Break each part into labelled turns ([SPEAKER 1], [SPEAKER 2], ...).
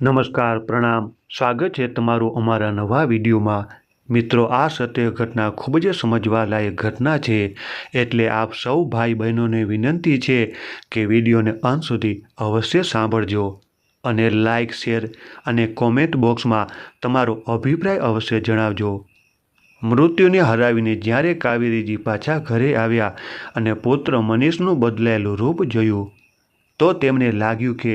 [SPEAKER 1] નમસ્કાર, પ્રણામ. સ્વાગત છે તમારું અમારા નવા વિડીયોમાં. મિત્રો, આ સત્ય ઘટના ખૂબ જ સમજવા લાયક ઘટના છે. એટલે આપ સૌ ભાઈ બહેનોને વિનંતી છે કે વિડીયોને અંત સુધી અવશ્ય સાંભળજો અને લાઇક શેર અને કોમેન્ટ બોક્સમાં તમારો અભિપ્રાય અવશ્ય જણાવજો. મૃત્યુને હરાવીને જ્યારે કાવેરીજી પાછા ઘરે આવ્યા અને પુત્ર મનીષનું બદલાયેલું રૂપ જોયું, તો તેમને લાગ્યું કે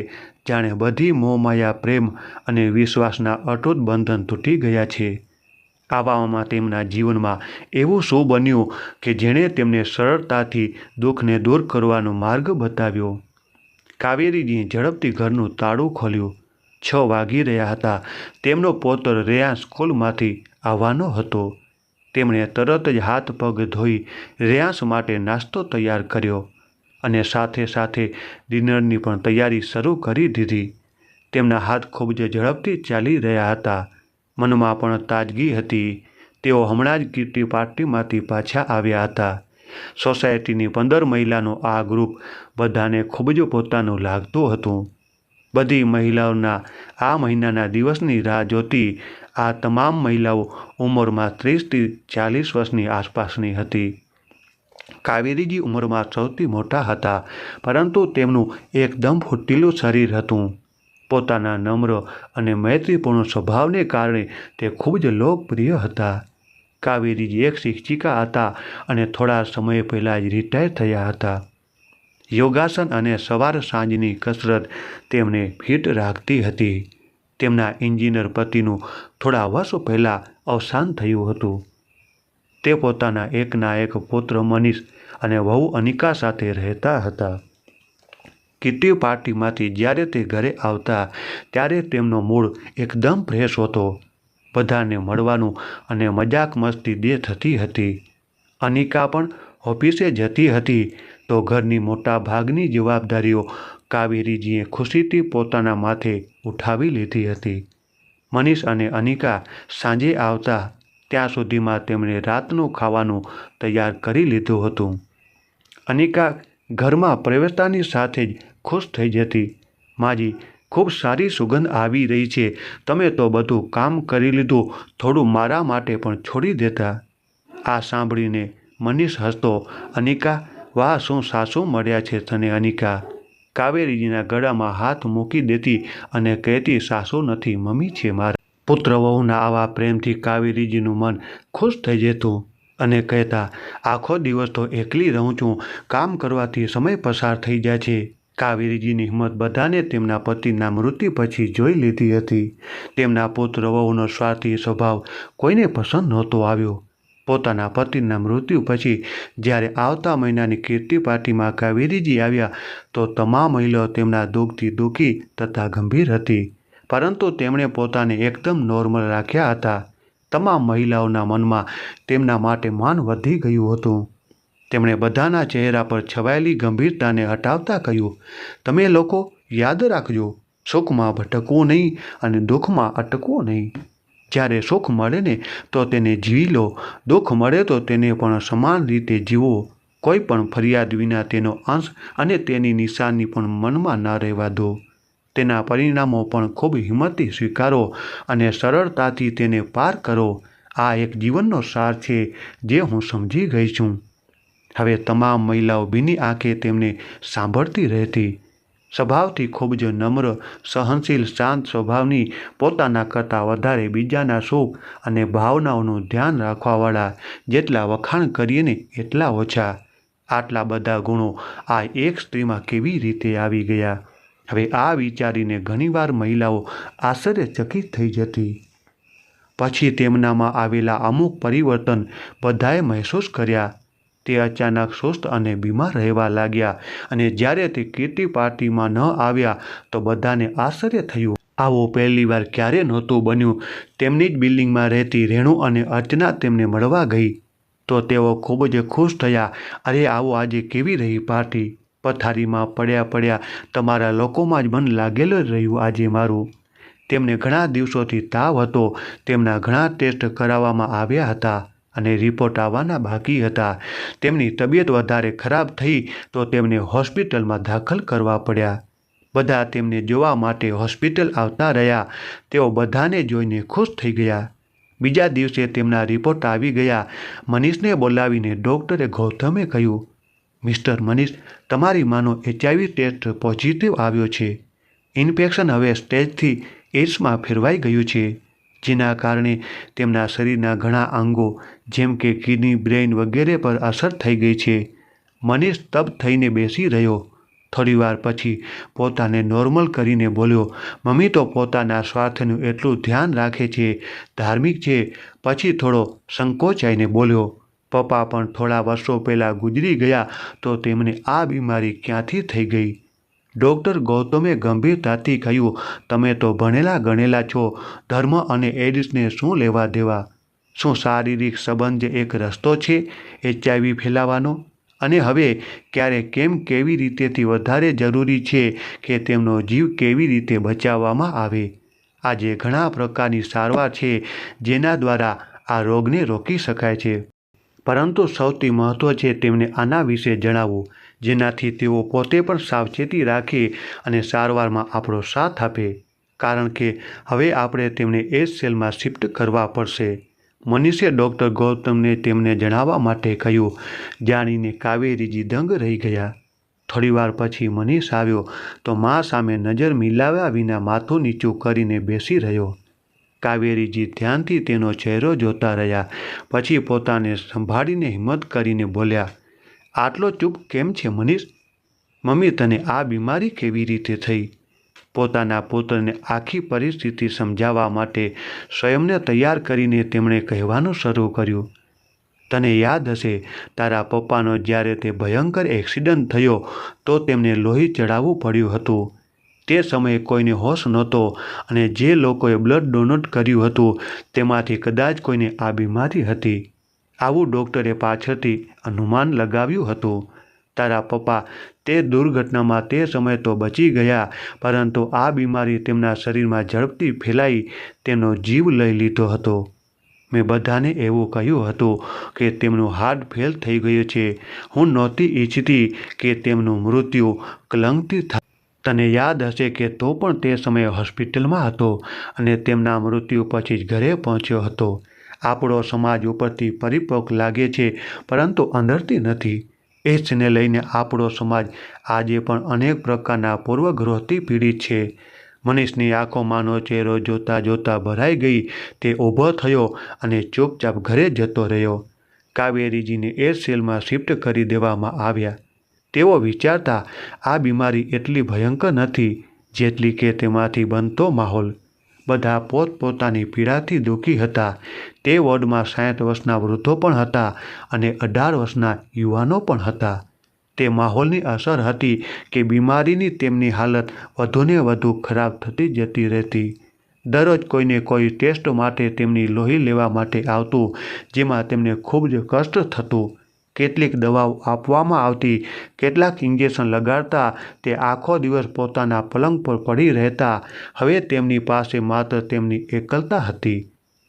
[SPEAKER 1] જાણે બધી મોહમાયા પ્રેમ અને વિશ્વાસના અટૂટ બંધન તૂટી ગયા છે. આવામાં તેમના જીવનમાં એવું શું બન્યું કે જેણે તેમને સરળતાથી દુઃખને દૂર કરવાનો માર્ગ બતાવ્યો. કાવેરીજીએ ઝડપથી ઘરનું તાળું ખોલ્યું. છ વાગી રહ્યા હતા. તેમનો પોતર રેયા સ્કૂલમાંથી આવવાનો હતો. તેમણે તરત જ હાથ પગ ધોઈ રેયાંશ માટે નાસ્તો તૈયાર કર્યો. અને સાથે સાથે ડિનરની પણ તૈયારી શરૂ કરી દીધી. તેમના હાથ ખૂબ જ ઝડપથી ચાલી રહ્યા હતા. મનમાં પણ તાજગી હતી. તેઓ હમણાં જ કીર્તિ પાર્ટીમાંથી પાછા આવ્યા હતા. સોસાયટીની પંદર મહિલાનું આ ગ્રુપ બધાને ખૂબ જ પોતાનું લાગતું હતું. બધી મહિલાઓના આ મહિનાના દિવસની રાહ જોતી આ તમામ મહિલાઓ ઉંમરમાં ત્રીસથી ચાલીસ વર્ષની આસપાસની હતી. કાવેરીજી ઉંમરમાં સૌથી મોટા હતા, પરંતુ તેમનું એકદમ ફૂટીલું શરીર હતું. પોતાના નમ્ર અને મૈત્રીપૂર્ણ સ્વભાવને કારણે તે ખૂબ જ લોકપ્રિય હતા. કાવેરીજી એક શિક્ષિકા હતા અને થોડા સમય પહેલાં જ રિટાયર થયા હતા. યોગાસન અને સવાર સાંજની કસરત તેમને ફિટ રાખતી હતી. તેમના એન્જિનિયર પતિનું થોડા વર્ષો પહેલાં અવસાન થયું હતું. તે પોતાના એકના એક પુત્ર મનીષ અને વહુ અનિકા સાથે રહેતા હતા. કિટ્ટી પાર્ટીમાંથી જ્યારે તે ઘરે આવતા ત્યારે તેમનો મૂડ એકદમ ફ્રેશ હતો. બધાને મળવાનું અને મજાક મસ્તી દે થતી હતી. અનિકા પણ ઓફિસે જતી હતી તો ઘરની મોટા ભાગની જવાબદારીઓ કાવેરીજીએ ખુશીથી પોતાના માથે ઉઠાવી લીધી હતી. મનીષ અને અનિકા સાંજે આવતા ત્યાં સુધીમાં તેમણે રાતનું ખાવાનું તૈયાર કરી લીધું હતું. અનિકા ઘરમાં પ્રવેશતાની સાથે જ ખુશ થઈ જતી. માજી, ખૂબ સારી સુગંધ આવી રહી છે. તમે તો બધું કામ કરી લીધું, થોડું મારા માટે પણ છોડી દેતા. આ સાંભળીને મનીષ હસતો, અનિકા, વાહ, શું સાસુ મળ્યા છે તને, અનિકા. કાવેરીજીના ગળામાં હાથ મૂકી દેતી અને કહેતી, સાસુ નથી, મમ્મી છે મારા. પુત્ર વહુના આવા પ્રેમથી કાવેરીજીનું મન ખુશ થઈ જતું. અને કહેતા, આખો દિવસ તો એકલી રહું છું. કામ કરવાથી સમય પસાર થઈ જાય છે. કાવેરીજીની હિંમત બધાને તેમના પતિના મૃત્યુ પછી જોઈ લીધી હતી. તેમના પુત્ર વહુનો સ્વાર્થી સ્વભાવ કોઈને પસંદ નહોતો આવ્યો. પોતાના પતિના મૃત્યુ પછી જ્યારે આવતા મહિનાની કીર્તિ પાર્ટીમાં કાવેરીજી આવ્યા, તો તમામ મહિલાઓ તેમના દુઃખથી દુઃખી તથા ગંભીર હતી. પરંતુ તેમણે પોતાને એકદમ નોર્મલ રાખ્યા હતા. તમામ મહિલાઓના મનમાં તેમના માટે માન વધી ગયું હતું. તેમણે બધાના ચહેરા પર છવાયેલી ગંભીરતાને હટાવતા કહ્યું, તમે લોકો યાદ રાખજો, સુખમાં ભટકવું નહીં અને દુઃખમાં અટકવું નહીં. જ્યારે સુખ મળે ને તો તેને જીવી લો, દુઃખ મળે તો તેને પણ સમાન રીતે જીવો. કોઈ પણ ફરિયાદ વિના તેનો અંશ અને તેની નિશાની પણ મનમાં ન રહેવા દો. તેના પરિણામો પણ ખૂબ હિંમતથી સ્વીકારો અને સરળતાથી તેને પાર કરો. આ એક જીવનનો સાર છે જે હું સમજી ગઈ છું. હવે તમામ મહિલાઓ બીની આંખે તેમને સાંભળતી રહેતી. સ્વભાવથી ખૂબ જ નમ્ર, સહનશીલ, શાંત સ્વભાવની પોતાના કરતાં વધારે બીજાના સુખ અને ભાવનાઓનું ધ્યાન રાખવાવાળા જેટલા વખાણ કરીએ ને એટલા ઓછા. આટલા બધા ગુણો આ એક સ્ત્રીમાં કેવી રીતે આવી ગયા? હવે આ વિચારીને ઘણીવાર મહિલાઓ આશ્ચર્યચકિત થઈ જતી. પછી તેમનામાં આવેલા અમુક પરિવર્તન બધાએ મહેસૂસ કર્યા. તે અચાનક સુસ્ત અને બીમાર રહેવા લાગ્યા અને જ્યારે તે કીર્તિ પાર્ટીમાં ન આવ્યા તો બધાને આશ્ચર્ય થયું. આવો પહેલીવાર ક્યારે નહોતું બન્યું. તેમની જ બિલ્ડિંગમાં રહેતી રેણુ અને અર્ચના તેમને મળવા ગઈ. તો તેઓ ખૂબ જ ખુશ થયા. અરે, આવો આજે કેવી રહી પાર્ટી? પથારીમાં પડ્યા પડ્યા તમારા લોકોમાં જ મન લાગેલું જ રહ્યું આજે મારું. તેમને ઘણા દિવસોથી તાવ હતો, તેમના ઘણા ટેસ્ટ કરાવવામાં આવ્યા હતા અને રિપોર્ટ આવવાના બાકી હતા. તેમની તબિયત વધારે ખરાબ થઈ તો તેમને હોસ્પિટલમાં દાખલ કરવા પડ્યા. બધા તેમને જોવા માટે હોસ્પિટલ આવતા રહ્યા. તેઓ બધાને જોઈને ખુશ થઈ ગયા. બીજા દિવસે તેમના રિપોર્ટ આવી ગયા. મનીષને બોલાવીને ડૉક્ટરે ગૌતમે કહ્યું મિસ્ટર મનીષ, તમારી માનો એચઆઈવી ટેસ્ટ પોઝિટિવ આવ્યો છે. ઇન્ફેક્શન હવે સ્ટેજથી એડ્સમાં ફેરવાઈ ગયું છે. જેના કારણે તેમના શરીરના ઘણા અંગો, જેમ કે કિડની, બ્રેઇન વગેરે પર અસર થઈ ગઈ છે. મનીષ તબ થઈને બેસી રહ્યો. થોડીવાર પછી પોતાને નોર્મલ કરીને બોલ્યો, મમ્મી તો પોતાના સ્વાસ્થ્યનું એટલું ધ્યાન રાખે છે, ધાર્મિક છે. પછી થોડો સંકોચાઈને બોલ્યો પપ્પા પણ થોડા વર્ષો પહેલાં ગુજરી ગયા તો તેમને આ બીમારી ક્યાંથી થઈ ગઈ? ડૉક્ટર ગૌતમે ગંભીરતાથી કહ્યું, તમે તો ભણેલા ગણેલા છો, ધર્મ અને એડિસને શું લેવા દેવા? શું શારીરિક સંબંધ એક રસ્તો છે એચઆઈવી ફેલાવાનો? અને હવે ક્યારે કેમ કેવી રીતેથી વધારે જરૂરી છે કે તેમનો જીવ કેવી રીતે બચાવવામાં આવે? આજે ઘણા પ્રકારની સારવાર છે જેના દ્વારા આ રોગને રોકી શકાય છે. પરંતુ સૌથી મહત્ત્વ છે તેમને આના વિશે જણાવવું, જેનાથી તેઓ પોતે પણ સાવચેતી રાખે અને સારવારમાં આપણો સાથ આપે. કારણ કે હવે આપણે તેમને એ સેલમાં શિફ્ટ કરવા પડશે. મનીષે ડૉક્ટર ગૌતમને તેમને જણાવવા માટે કહ્યું, જાણીને કાવેરીજી દંગ રહી ગયા. થોડીવાર પછી મનીષ આવ્યો, તો મા સામે નજર મિલાવ્યા વિના માથું નીચું કરીને બેસી રહ્યો. કાવેરીજી ધ્યાનથી તેનો ચહેરો જોતા રહ્યા. પછી પોતાને સંભાળીને હિંમત કરીને બોલ્યા, આટલો ચૂપ કેમ છે મનીષ? મમ્મી, તને આ બીમારી કેવી રીતે થઈ? પોતાના પુત્રને આખી પરિસ્થિતિ સમજાવવા માટે સ્વયંને તૈયાર કરીને તેમણે કહેવાનું શરૂ કર્યું, તને યાદ હશે, તારા પપ્પાનો જ્યારે તે ભયંકર એક્સિડન્ટ થયો, તો તેમને લોહી ચડાવવું પડ્યું હતું. તે સમયે કોઈને હોશ નહોતો અને જે લોકોએ બ્લડ ડોનેટ કર્યું હતું, તેમાંથી કદાચ કોઈને આ બીમારી હતી. આવું ડૉક્ટરે પાછળથી અનુમાન લગાવ્યું હતું. તારા પપ્પા, તે દુર્ઘટનામાં તે સમયે તો બચી ગયા, પરંતુ આ બીમારી તેમના શરીરમાં ઝડપથી ફેલાઈ, તેનો જીવ લઈ લીધો હતો. મેં બધાને એવું કહ્યું હતું કે તેમનું હાર્ટ ફેલ થઈ ગયું છે. હું નહોતી ઈચ્છતી કે તેમનું મૃત્યુ કલંકથી થાય તને યાદ હશે કે તો પણ તે સમયે હોસ્પિટલમાં હતો અને તેમના મૃત્યુ પછી જ ઘરે પહોંચ્યો હતો. આપણો સમાજ ઉપરથી પરિપક્વ લાગે છે, પરંતુ અંદરથી નથી. એજને લઈને આપણો સમાજ આજે પણ અનેક પ્રકારના પૂર્વગ્રહથી પીડિત છે. મનીષની આંખોમાંનો ચહેરો જોતા જોતા ભરાઈ ગઈ, તે ઊભો થયો અને ચૂપચાપ ઘરે જતો રહ્યો. કાવેરીજીને એ સેલમાં શિફ્ટ કરી દેવામાં આવ્યા. તેઓ વિચારતા, આ બીમારી એટલી ભયંકર નથી જેટલી કે તેમાંથી બનતો માહોલ. બધા પોતપોતાની પીડાથી દુઃખી હતા. તે વોર્ડમાં સાઠ વર્ષના વૃદ્ધો પણ હતા અને અઢાર વર્ષના યુવાનો પણ હતા. તે માહોલની અસર હતી કે બીમારીની તેમની હાલત વધુને વધુ ખરાબ થતી જતી રહેતી. દરરોજ કોઈને કોઈ ટેસ્ટ માટે તેમની લોહી લેવા માટે આવતું, જેમાં તેમને ખૂબ જ કષ્ટ થતું. કેટલીક દવાઓ આપવામાં આવતી કેટલાક ઇન્જેક્શન લગાડતા તે આખો દિવસ પોતાના પલંગ પર પડી રહેતા. હવે તેમની પાસે માત્ર તેમની એકલતા હતી.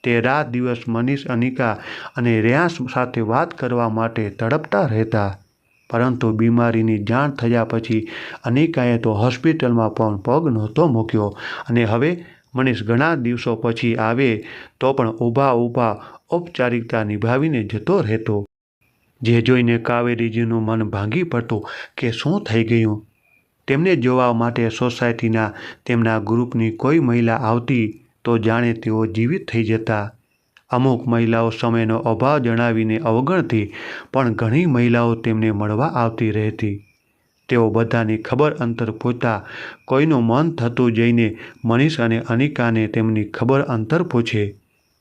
[SPEAKER 1] તે રાત દિવસ મનીષ, અનિકા અને રેયાંશ સાથે વાત કરવા માટે તડપતા રહેતા. પરંતુ બીમારીની જાણ થયા પછી અનિકાએ તો હોસ્પિટલમાં પણ પગ નહોતો મૂક્યો અને હવે મનીષ ઘણા દિવસો પછી આવે તો પણ ઊભા ઊભા ઔપચારિકતા નિભાવીને જતો રહેતો. જે જોઈને કાવેરીજીનું મન ભાંગી પડતું કે શું થઈ ગયું? તેમને જોવા માટે સોસાયટીના તેમના ગ્રુપની કોઈ મહિલા આવતી તો જાણે તેઓ જીવિત થઈ જતા. અમુક મહિલાઓ સમયનો અભાવ જણાવીને અવગણતી, પણ ઘણી મહિલાઓ તેમને મળવા આવતી રહેતી. તેઓ બધાની ખબર અંતર પૂછતા, કોઈનું મન થતું જઈને મનીષ અને અનિકાને તેમની ખબર અંતર પૂછે.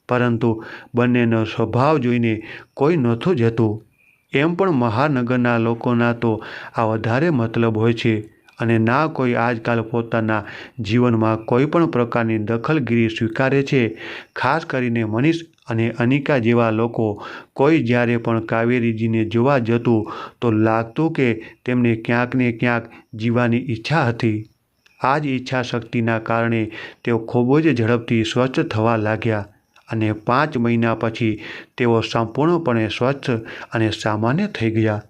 [SPEAKER 1] પરંતુ બંનેનો સ્વભાવ જોઈને કોઈ નહોતું જતું. એમ પણ મહાનગરના લોકોના તો આ વધારે મતલબ હોય છે. અને ના કોઈ આજકાલ પોતાના જીવનમાં કોઈ પણ પ્રકારની દખલગીરી સ્વીકારે છે. ખાસ કરીને મનીષ અને અનિકા જેવા લોકો કોઈ જ્યારે પણ કાવેરીજીને જોવા જતું તો લાગતું કે તેમને ક્યાંક ને ક્યાંક જીવાની ઈચ્છા હતી. આ જ ઈચ્છા શક્તિના કારણે તેઓ ખૂબ જ ઝડપથી સ્વચ્છ થવા લાગ્યા. અને પાંચ મહિના પછી તેઓ સંપૂર્ણપણે સ્વચ્છ અને સામાન્ય થઈ ગયા.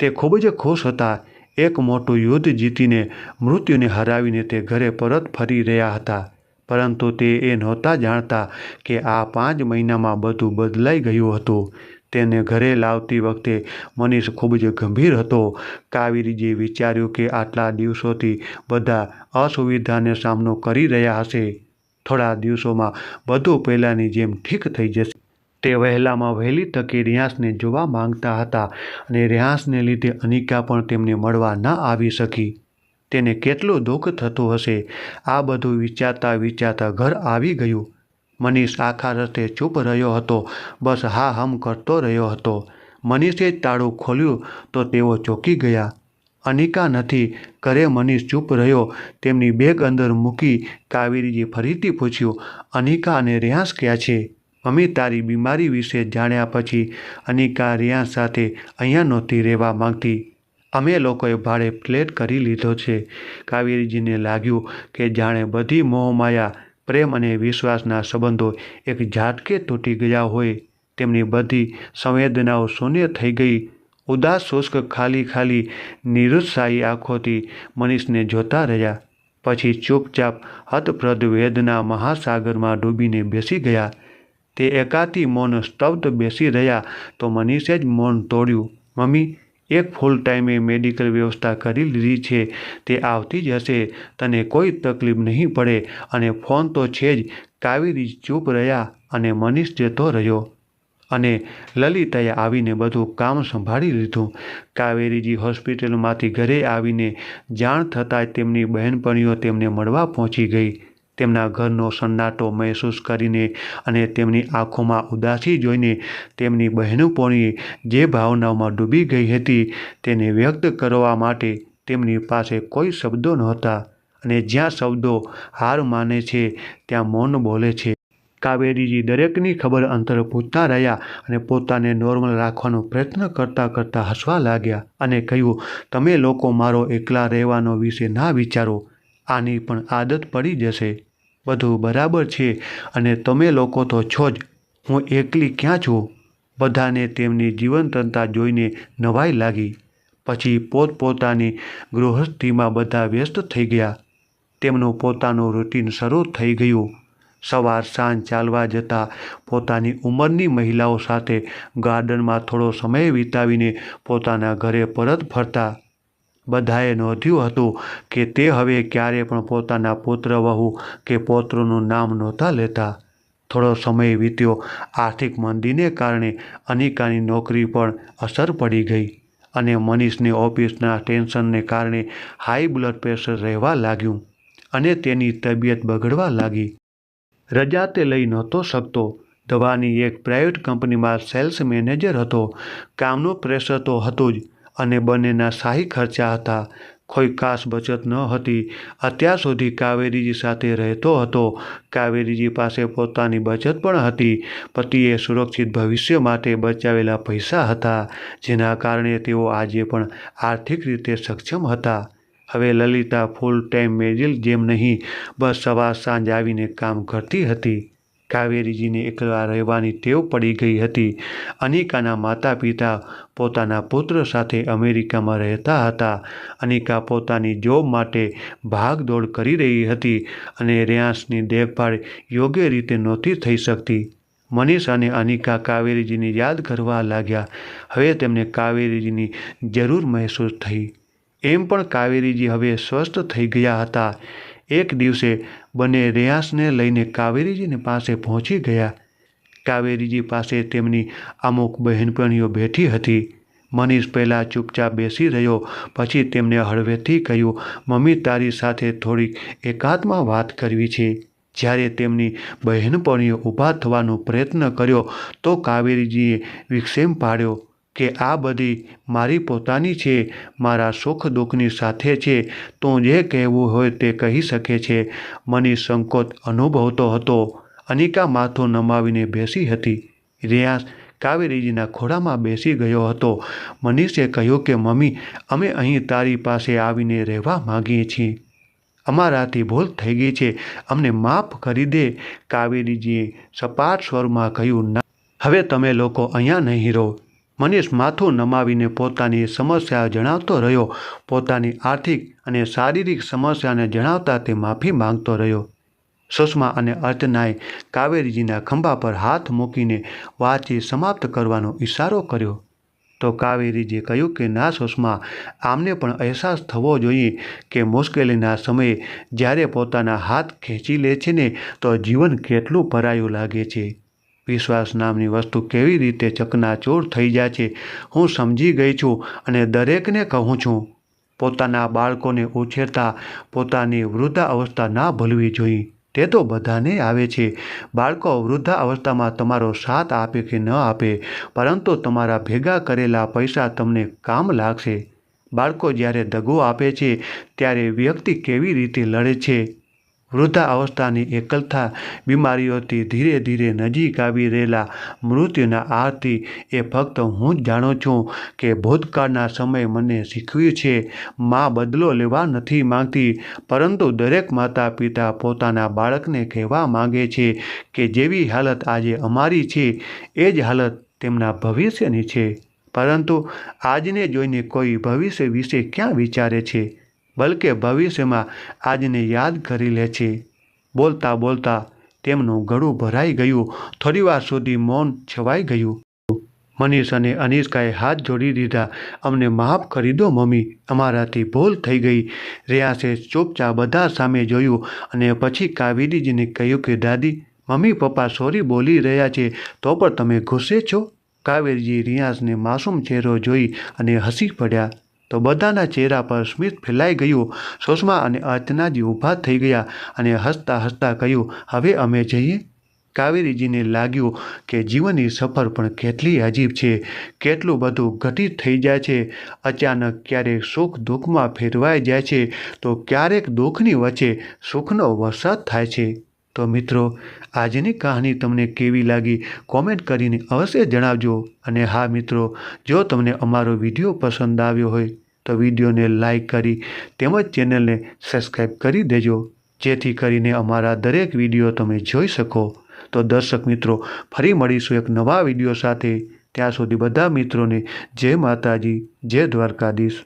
[SPEAKER 1] તે ખૂબ જ ખુશ હતા. એક મોટું યુદ્ધ જીતીને મૃત્યુને હરાવીને તે ઘરે પરત ફરી રહ્યા હતા. પરંતુ તે એ નહોતા જાણતા કે આ પાંચ મહિનામાં બધું બદલાઈ ગયું હતું. તેને ઘરે લાવતી વખતે મનીષ ખૂબ જ ગંભીર હતો. કાવેરીજીએ વિચાર્યું કે આટલા દિવસોથી બધા અસુવિધાને સામનો કરી રહ્યા હશે. થોડા દિવસોમાં બધું પહેલાંની જેમ ઠીક થઈ જશે. તે વહેલામાં વહેલી તકે રિયાસને જોવા માંગતા હતા અને રિયાસને લીધે અનિકા પણ તેમને મળવા ન આવી શકી. તેને કેટલું દુઃખ થતું હશે, આ બધું વિચારતા વિચારતા ઘર આવી ગયું. મનીષ આખા રસ્તે ચૂપ રહ્યો હતો, બસ હા હમ કરતો રહ્યો હતો. મનીષે તાળું ખોલ્યું તો તેઓ ચોંકી ગયા. અનિકા નથી. ઘરે મનીષ ચૂપ રહ્યો. તેમની બેગ અંદર મૂકી કાવેરીજી ફરીથી પૂછ્યું, અનિકા અને રિયાસ ક્યાં છે? મમ્મી, તારી બીમારી વિશે જાણ્યા પછી અનિકા રિયાસ સાથે અહીંયા નહોતી રહેવા માંગતી. અમે લોકોએ ભાડે ફ્લેટ કરી લીધો છે. કાવેરીજીને લાગ્યું કે જાણે બધી મોહમાયા, પ્રેમ અને વિશ્વાસના સંબંધો એક ઝાટકે તૂટી ગયા હોય. તેમની બધી સંવેદનાઓ શૂન્ય થઈ ગઈ. ઉદાસ શુષ્ક ખાલી ખાલી નિરુત્સાહી આંખોથી મનીષને જોતા રહ્યા. પછી ચૂપચાપ હતપ્રદ વેદના મહાસાગરમાં ડૂબીને બેસી ગયા. તે એકાતી મૌન સ્તબ્ધ બેસી રહ્યા તો મનીષે જ મૌન તોડ્યું. મમ્મી, એક ફૂલ ટાઈમે મેડિકલ વ્યવસ્થા કરી લીધી છે. તે આવતી જ હશે. તને કોઈ તકલીફ નહીં પડે. અને ફોન તો છે જ. કાવેરી ચૂપ રહ્યા અને મનીષ જતો રહ્યો. અને લલિતાએ આવીને બધું કામ સંભાળી લીધું. કાવેરીજી હોસ્પિટલમાંથી ઘરે આવીને જાણ થતાં તેમની બહેનપણીઓ તેમને મળવા પહોંચી ગઈ. તેમના ઘરનો સન્નાટો મહેસૂસ કરીને અને તેમની આંખોમાં ઉદાસી જોઈને તેમની બહેનપણીએ જે ભાવનાઓમાં ડૂબી ગઈ હતી તેને વ્યક્ત કરવા માટે તેમની પાસે કોઈ શબ્દો નહોતા અને જ્યાં શબ્દો હાર માને છે, ત્યાં મૌન બોલે છે. કાવેરીજી દરેકની ખબર અંતર પૂછતા રહ્યા અને પોતાને નોર્મલ રાખવાનો પ્રયત્ન કરતાં કરતાં હસવા લાગ્યા અને કહ્યું, તમે લોકો મારો એકલા રહેવાનો વિશે ના વિચારો. આની પણ આદત પડી જશે. બધું બરાબર છે અને તમે લોકો તો છો જ. હું એકલી ક્યાં છું? બધાને તેમની જીવનતંતા જોઈને નવાઈ લાગી. પછી પોતપોતાની ગૃહસ્થીમાં બધા વ્યસ્ત થઈ ગયા. તેમનું પોતાનું રૂટીન શરૂ થઈ ગયું. સવાર સાંજ ચાલવા જતાં પોતાની ઉંમરની મહિલાઓ સાથે ગાર્ડનમાં થોડો સમય વિતાવીને પોતાના ઘરે પરત ફરતા. બધાએ નોંધ્યું હતું કે તે હવે ક્યારે પણ પોતાના પુત્ર વહુ કે પૌત્રોનું નામ નહોતા લેતા. થોડો સમય વીત્યો, આર્થિક મંદીને કારણે અનિકાની નોકરી પણ અસર પડી ગઈ અને મનીષને ઓફિસના ટેન્શનને કારણે હાઈ બ્લડ પ્રેશર રહેવા લાગ્યું અને તેની તબિયત બગડવા લાગી. રજા તે લઈ નહોતો શકતો. દવાની એક પ્રાઇવેટ કંપનીમાં સેલ્સ મેનેજર હતો. કામનું પ્રેશર તો હતું જ અને બંનેના શાહી ખર્ચા હતા. કોઈ ખાસ બચત ન હતી. અત્યાર સુધી કાવેરીજી સાથે રહેતો હતો. કાવેરીજી પાસે પોતાની બચત પણ હતી. પતિએ સુરક્ષિત ભવિષ્ય માટે બચાવેલા પૈસા હતા, જેના કારણે તેઓ આજે પણ આર્થિક રીતે સક્ષમ હતા. હવે લલિતા ફૂલ ટાઈમ મેજિલ, જેમ નહીં, બસ સવાર સાંજ આવીને કામ કરતી હતી. કાવેરીજીને એકલા રહેવાની ટેવ પડી ગઈ હતી. અનિકાના માતા પિતા પોતાના પુત્ર સાથે અમેરિકામાં રહેતા હતા. અનિકા પોતાની જોબ માટે ભાગદોડ કરી રહી હતી અને રેયાંશની દેખભાળ યોગ્ય રીતે નહોતી થઈ શકતી. મનીષ અને અનિકા કાવેરીજીને યાદ કરવા લાગ્યા. હવે તેમને કાવેરીજીની જરૂર મહેસૂસ થઈ. એમ પણ કાવેરીજી હવે સ્વસ્થ થઈ ગયા હતા. એક દિવસે બંને રેયાસને લઈને કાવેરીજીની પાસે પહોંચી ગયા. કાવેરીજી પાસે તેમની અમુક બહેનપણીઓ બેઠી હતી. મનીષ પહેલાં ચૂપચાપ બેસી રહ્યો, પછી તેમને હળવેથી કહ્યું, મમ્મી, તારી સાથે થોડીક એકાદમાં વાત કરવી છે. જ્યારે તેમની બહેનપણીઓ ઊભા થવાનો પ્રયત્ન કર્યો, તો કાવેરીજીએ વિક્ષેમ પાડ્યો કે આ બધી મારી પોતાની છે, મારા સુખ દુઃખની સાથે છે, તો જે કહેવું હોય તે કહી શકે છે. મનીષ સંકોચ અનુભવતો હતો. અનિકા માથું નમાવીને બેસી હતી. રિયાસ કાવેરીજીના ખોળામાં બેસી ગયો હતો. મનીષે કહ્યું કે, મમ્મી, અમે અહીં તારી પાસે આવીને રહેવા માંગીએ છીએ. અમારાથી ભૂલ થઈ ગઈ છે. અમને માફ કરી દે. કાવેરીજીએ સપાટ સ્વરમાં કહ્યું, ના, હવે તમે લોકો અહીંયા નહીં રહો. મનીષ માથું નમાવીને પોતાની સમસ્યા જણાવતો રહ્યો. પોતાની આર્થિક અને શારીરિક સમસ્યાને જણાવતા તે માફી માંગતો રહ્યો. સુષ્મા અને અર્ચનાએ કાવેરીજીના ખંભા પર હાથ મૂકીને વાતચીત સમાપ્ત કરવાનો ઈશારો કર્યો. તો કાવેરીજીએ કહ્યું કે, ના સુષ્મા, આમને પણ અહેસાસ થવો જોઈએ કે મુશ્કેલીના સમયે જ્યારે પોતાના હાથ ખેંચી લે છે ને, તો જીવન કેટલું ભરાયું લાગે છે. વિશ્વાસ નામની વસ્તુ કેવી રીતે ચકનાચૂર થઈ જાય છે, હું સમજી ગઈ છું અને દરેકને કહું છું, પોતાના બાળકોને ઉછેરતા પોતાની વૃદ્ધા અવસ્થા ના ભૂલવી જોઈએ. તે તો બધાને આવે છે. બાળકો વૃદ્ધા અવસ્થામાં તમારો સાથ આપે કે ન આપે, પરંતુ તમારા ભેગા કરેલા પૈસા તમને કામ લાગશે. બાળકો જ્યારે દગો આપે છે, ત્યારે વ્યક્તિ કેવી રીતે લડે છે? વૃદ્ધા અવસ્થાની એકલતા બીમારીઓથી ધીરે ધીરે નજીક આવી રહેલા મૃત્યુના આરતી એ ફક્ત હું જ જાણું છું કે ભૂતકાળના સમયે મને શીખવ્યું છે. મા બદલો લેવા નથી માંગતી, પરંતુ દરેક માતા પિતા પોતાના બાળકને કહેવા માંગે છે કે જેવી હાલત આજે અમારી છે, એ જ હાલત તેમના ભવિષ્યની છે. પરંતુ આજને જોઈને કોઈ ભવિષ્ય વિશે ક્યાં વિચારે છે? બલકે ભવિષ્યમાં આજને યાદ કરી લે છે. બોલતા બોલતા તેમનું ગળું ભરાઈ ગયું. થોડીવાર સુધી મૌન છવાઈ ગયું. મનીષ અને અનિષ્કાએ હાથ જોડી દીધા. અમને માફ કરી દો મમ્મી, અમારાથી ભૂલ થઈ ગઈ. રેયાસે ચૂપચાપ બધા સામે જોયું અને પછી કાવેરીજીને કહ્યું કે, દાદી, મમ્મી પપ્પા સોરી બોલી રહ્યા છે, તો પણ તમે ગુસ્સે છો? કાવેરીજી રિયાઝને માસૂમ ચહેરો જોઈ અને હસી પડ્યા. તો બધાના ચહેરા પર સ્મિત ફેલાઈ ગયું. સુષ્મા અને અર્ચનાજી ઊભા થઈ ગયા અને હસતા હસતા કહ્યું, હવે અમે જઈએ? કાવેરીજીને લાગ્યું કે જીવનની સફર પણ કેટલી અજીબ છે. કેટલું બધું ઘટિત થઈ જાય છે. અચાનક ક્યારેક સુખ દુઃખમાં ફેરવાઈ જાય છે. તો ક્યારેક દુઃખની વચ્ચે સુખનો વરસાદ થાય છે. તો મિત્રો, આજની કહાની તમને કેવી લાગી? કોમેન્ટ કરીને અવશ્ય જણાવજો. અને હા મિત્રો, જો તમને અમારો વીડિયો પસંદ આવ્યો હોય તો વિડીયોને લાઈક કરી તેમજ ચેનલને સબસ્ક્રાઈબ કરી દેજો, જેથી કરીને અમારા દરેક વીડિયો તમે જોઈ શકો. તો દર્શક મિત્રો, ફરી મળીશું એક નવા વીડિયો સાથે. ત્યાં સુધી બધા મિત્રોને જય માતાજી, જય દ્વારકાધીશ.